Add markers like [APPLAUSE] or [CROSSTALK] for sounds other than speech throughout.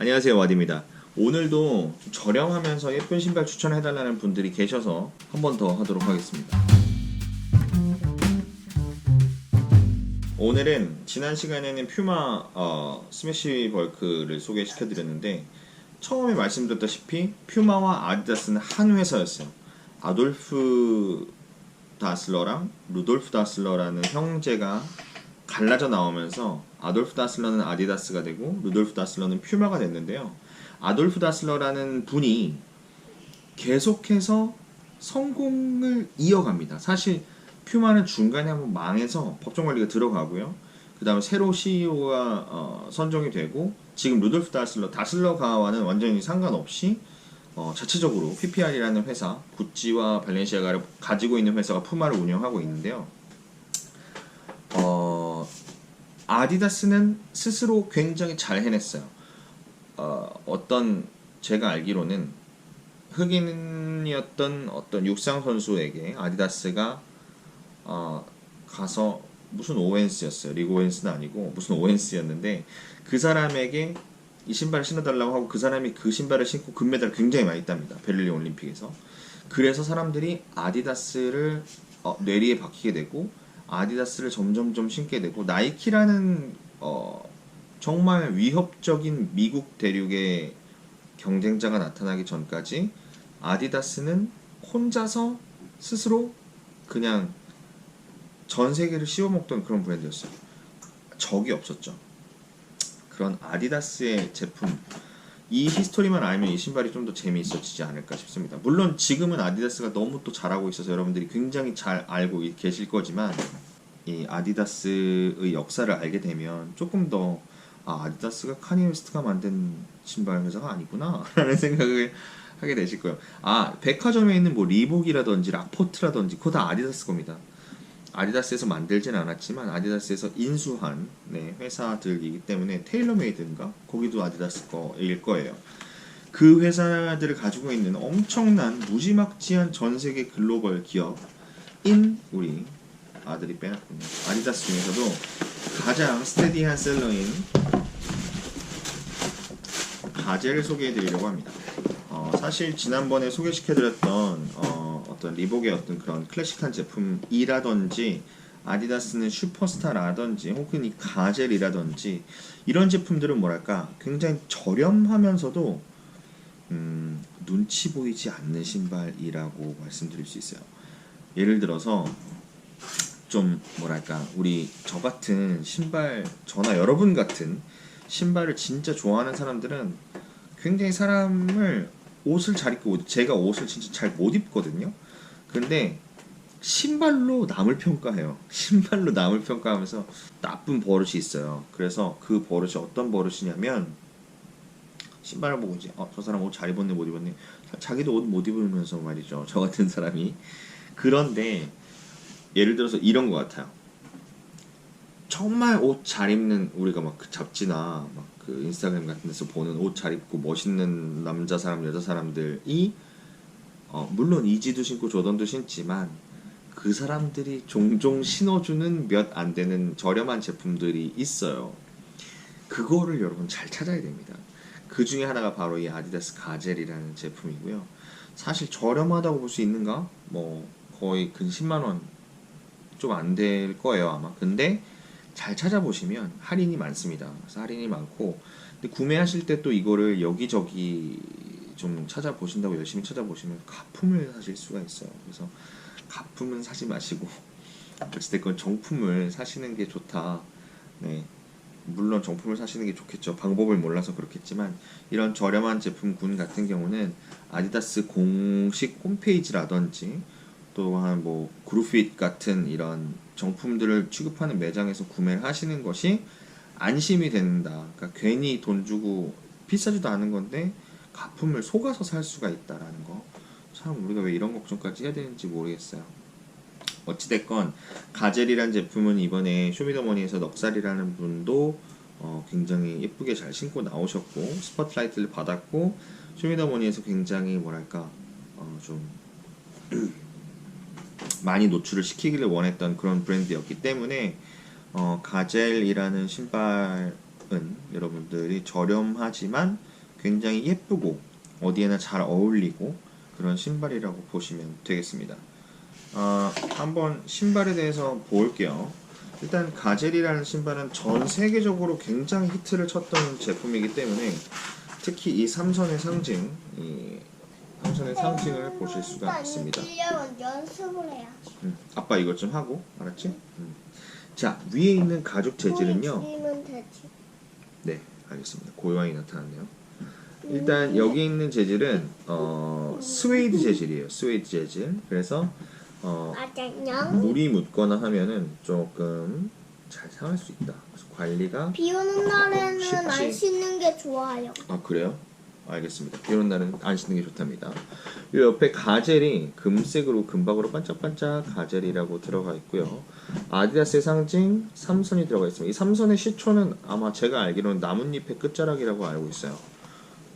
안녕하세요 와디입니다. 오늘도 좀 저렴하면서 예쁜 신발 추천해달라는 분들이 계셔서 한 번 더 하도록 하겠습니다. 오늘은 지난 시간에는 퓨마 어, 스매시 벌크를 소개시켜드렸는데 처음에 말씀드렸다시피 퓨마와 아디다스는 한 회사였어요. 아돌프 다슬러랑 루돌프 다슬러라는 형제가 갈라져 나오면서 아돌프 다슬러는 아디다스가 되고 루돌프 다슬러는 퓨마가 됐는데요. 아돌프 다슬러라는 분이 계속해서 성공을 이어갑니다. 사실 퓨마는 중간에 한번 망해서 법정 관리가 들어가고요. 그 다음에 새로 CEO가 어, 선정이 되고 지금 루돌프 다슬러 다슬러가와는 완전히 상관없이 어, 자체적으로 PPR이라는 회사 구찌와 발렌시아가를 가지고 있는 회사가 푸마를 운영하고 있는데요. 어, 아디다스는 스스로 굉장히 잘 해냈어요. 어, 어떤 제가 알기로는 흑인이었던 어떤 육상 선수에게 아디다스가 어, 가서 무슨 오웬스였어요. 리그 오웬스는 아니고 무슨 오웬스였는데 그 사람에게 이 신발을 신어달라고 하고 그 사람이 그 신발을 신고 금메달을 굉장히 많이 땄니다. 베를린 올림픽에서. 그래서 사람들이 아디다스를 어, 뇌리에 박히게 되고 아디다스를 점점점 신게 되고 나이키라는 어, 정말 위협적인 미국 대륙의 경쟁자가 나타나기 전까지 아디다스는 혼자서 스스로 그냥 전 세계를 씌워먹던 그런 브랜드였어요. 적이 없었죠. 그런 아디다스의 제품 이 히스토리만 알면 이 신발이 좀 더 재미있어지지 않을까 싶습니다. 물론 지금은 아디다스가 너무 또 잘하고 있어서 여러분들이 굉장히 잘 알고 계실 거지만 이 아디다스의 역사를 알게 되면 조금 더 아, 아디다스가 카니 웨스트가 만든 신발 회사가 아니구나 [LAUGHS] 라는 생각을 하게 되실 거예요. 아 백화점에 있는 뭐 리복이라든지 라포트라든지 그거 다 아디다스 겁니다. 아디다스에서 만들지는 않았지만 아디다스에서 인수한 네, 회사들이기 때문에 테일러메이드인가 거기도 아디다스 거일 거예요. 그 회사들을 가지고 있는 엄청난 무지막지한 전 세계 글로벌 기업인 우리 아들이 빼놨군요. 아디다스 중에서도 가장 스테디한 셀러인 가젤을 소개해드리려고 합니다. 어, 사실 지난번에 소개시켜드렸던 어, 어떤 리복의 어떤 그런 클래식한 제품이라든지 아디다스는 슈퍼스타라든지 혹은 이 가젤이라든지 이런 제품들은 뭐랄까 굉장히 저렴하면서도 음, 눈치 보이지 않는 신발이라고 말씀드릴 수 있어요. 예를 들어서 좀 뭐랄까 우리 저 같은 신발 저나 여러분 같은 신발을 진짜 좋아하는 사람들은 굉장히 사람을 옷을 잘 입고 제가 옷을 진짜 잘 못 입거든요. 근데 신발로 남을 평가해요. 신발로 남을 평가하면서 나쁜 버릇이 있어요. 그래서 그 버릇이 어떤 버릇이냐면 신발을 보고 이제 어, 저 사람 옷 잘 입었네 못 입었네 자기도 옷 못 입으면서 말이죠. [LAUGHS] 저 같은 사람이 그런데 예를 들어서 이런 것 같아요. 정말 옷 잘 입는 우리가 막 그 잡지나 막 그 인스타그램 같은 데서 보는 옷 잘 입고 멋있는 남자 사람 여자 사람들이 어, 물론 이지도 신고 조던도 신지만 그 사람들이 종종 신어주는 몇 안 되는 저렴한 제품들이 있어요. 그거를 여러분 잘 찾아야 됩니다. 그 중에 하나가 바로 이 아디다스 가젤이라는 제품이고요. 사실 저렴하다고 볼 수 있는가? 뭐 거의 근 10만 원 좀 안 될 거예요 아마. 근데 잘 찾아보시면 할인이 많습니다. 할인이 많고 구매하실 때 또 이거를 여기저기 좀 찾아보신다고 열심히 찾아보시면 가품을 사실 수가 있어요. 그래서 가품은 사지 마시고 [LAUGHS] 어찌됐건 정품을 사시는 게 좋다. 네. 물론 정품을 사시는 게 좋겠죠. 방법을 몰라서 그렇겠지만 이런 저렴한 제품군 같은 경우는 아디다스 공식 홈페이지라든지 또한 뭐 그루핏 같은 이런 정품들을 취급하는 매장에서 구매를 하시는 것이 안심이 된다. 그러니까 괜히 돈 주고 비싸지도 않은 건데 가품을 속아서 살 수가 있다라는 거. 참 우리가 왜 이런 걱정까지 해야 되는지 모르겠어요. 어찌됐건 가젤이란 제품은 이번에 쇼미더머니에서 넉살이라는 분도 어, 굉장히 예쁘게 잘 신고 나오셨고 스포트라이트를 받았고 쇼미더머니에서 굉장히 뭐랄까 어, 좀 [CLEARS THROAT] 많이 노출을 시키기를 원했던 그런 브랜드였기 때문에 어, 가젤이라는 신발을 여러분들이 저렴하지만 굉장히 예쁘고 어디에나 잘 어울리고 그런 신발이라고 보시면 되겠습니다. 아, 한번 신발에 대해서 볼게요. 일단 가젤이라는 신발은 전 세계적으로 굉장히 히트를 쳤던 제품이기 때문에 특히 이 삼선의 상징, 이 삼선의 상징을 보실 수가 있습니다. 연습을 해야지. 음, 아빠 이것 좀 하고 알았지? 음. 자 위에 있는 가죽 재질은요. 되지. 네, 알겠습니다. 고요한이 나타났네요. 일단 여기 있는 재질은 어, 스웨이드 재질이에요. 스웨이드 재질. 그래서 어. 물이 묻거나 하면은 조금 잘 상할 수 있다. 그래서 관리가 비 오는 날에는 쉽지. 안 씻는 게 좋아요. 아 그래요? 알겠습니다. 비 오는 날은 안 씻는 게 좋답니다. 이 옆에 가젤이 금색으로 금박으로 반짝반짝 가젤이라고 들어가 있고요. 아디다스의 상징 삼선이 들어가 있습니다. 이 삼선의 시초는 아마 제가 알기로는 나뭇잎의 끝자락이라고 알고 있어요.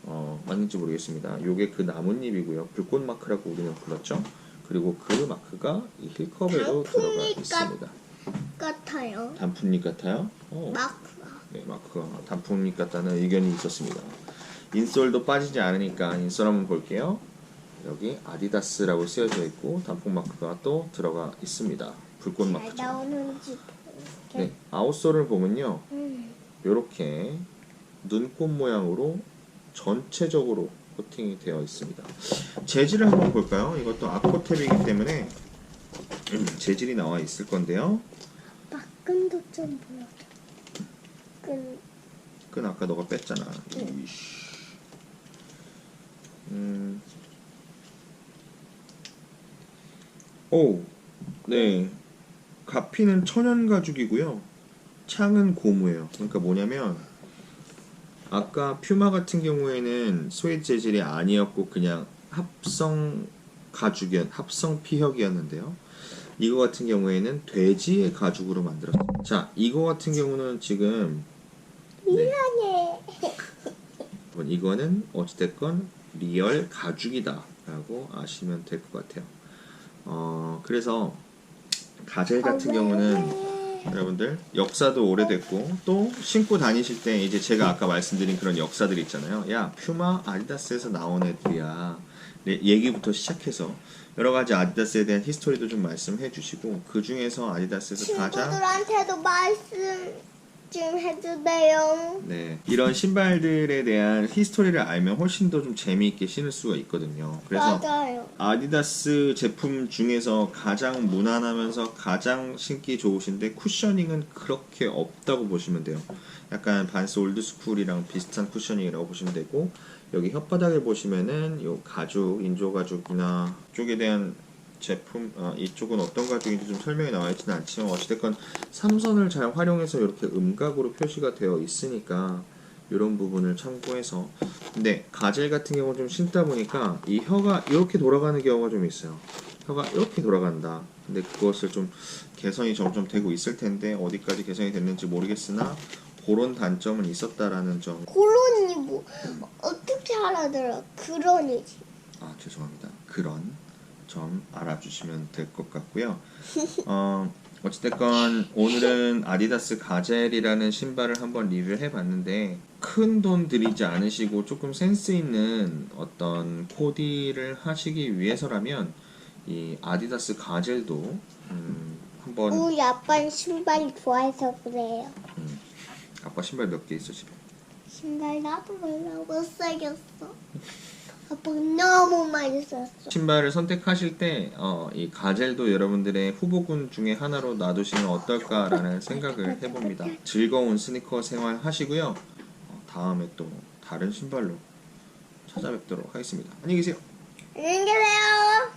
어, 맞는지 모르겠습니다. 요게 그 나뭇잎이고요. 불꽃 마크라고 우리는 불렀죠. 그리고 그 마크가 이 힐컵에도 들어가 있습니다. 같아요. 단풍잎 같아요? 어. 마크가. 네, 마크가 단풍잎 같다는 의견이 있었습니다. 인솔도 빠지지 않으니까 인솔 한번 볼게요. 여기 아디다스라고 쓰여져 있고 단풍 마크가 또 들어가 있습니다. 불꽃. 나오는지. 네, 아웃솔을 보면요. 음. 이렇게 눈꽃 모양으로 전체적으로 코팅이 되어 있습니다. 재질을 한번 볼까요? 이것도 아코탭이기 때문에 음, 재질이 나와 있을 건데요. 끈도 좀 보여줘. 끈. 끈 아까 너가 뺐잖아. 이씨. 음. 오, 네. 가피는 천연 가죽이고요. 창은 고무예요. 그러니까 뭐냐면 아까 퓨마 같은 경우에는 스웨이드 재질이 아니었고 그냥 합성 가죽이었, 합성 피혁이었는데요. 이거 같은 경우에는 돼지의 가죽으로 만들었어요. 자, 이거 같은 경우는 지금 네. 이거는 어찌됐건 리얼 가죽이다 라고 아시면 될 것 같아요. 어, 그래서 가젤 같은 아, 경우는 왜? 여러분들 역사도 오래됐고 또 신고 다니실 때 이제 제가 아까 말씀드린 그런 역사들이 있잖아요. 야 퓨마 아디다스에서 나온 애들이야. 네, 얘기부터 시작해서 여러 가지 아디다스에 대한 히스토리도 좀 말씀해 주시고 그 중에서 아디다스에서 가장 친구들한테도 말씀 좀 해주세요. 네, 이런 신발들에 대한 히스토리를 알면 훨씬 더 좀 재미있게 신을 수가 있거든요. 그래서 맞아요. 아디다스 제품 중에서 가장 무난하면서 가장 신기 좋으신데 쿠셔닝은 그렇게 없다고 보시면 돼요. 약간 반스 올드스쿨이랑 비슷한 쿠셔닝이라고 보시면 되고 여기 혓바닥을 보시면은 요 가죽, 인조 가죽이나 쪽에 대한 제품 아, 이쪽은 어떤 가죽인지 좀 설명이 나와 있지는 않지만 어찌됐건 삼선을 잘 활용해서 이렇게 음각으로 표시가 되어 있으니까 이런 부분을 참고해서 근데 가젤 같은 경우는 좀 신다 보니까 이 혀가 이렇게 돌아가는 경우가 좀 있어요 혀가 이렇게 돌아간다 근데 그것을 좀 개선이 점점 되고 있을 텐데 어디까지 개선이 됐는지 모르겠으나 그런 단점은 있었다라는 점 그러니 뭐 어떻게 알아들어? 그러니지. 아 죄송합니다. 그런 점 알아주시면 될 것 같고요. 어, 어찌됐건 오늘은 아디다스 가젤이라는 신발을 한번 리뷰해봤는데 큰 돈 들이지 않으시고 조금 센스 있는 어떤 코디를 하시기 위해서라면 이 아디다스 가젤도 음, 한번 우리 아빠는 신발 좋아해서 그래요. 음, 아빠 신발 몇 개 있어 집에? 신발 나도 몰라 못 사겠어. [LAUGHS] 아빠가 너무 많이 샀어. 신발을 선택하실 때, 어, 이 가젤도 여러분들의 후보군 중에 하나로 놔두시면 어떨까라는 생각을 해봅니다. 즐거운 스니커 생활 하시고요. 어, 다음에 또 다른 신발로 찾아뵙도록 하겠습니다. 안녕히 계세요. 안녕히 계세요.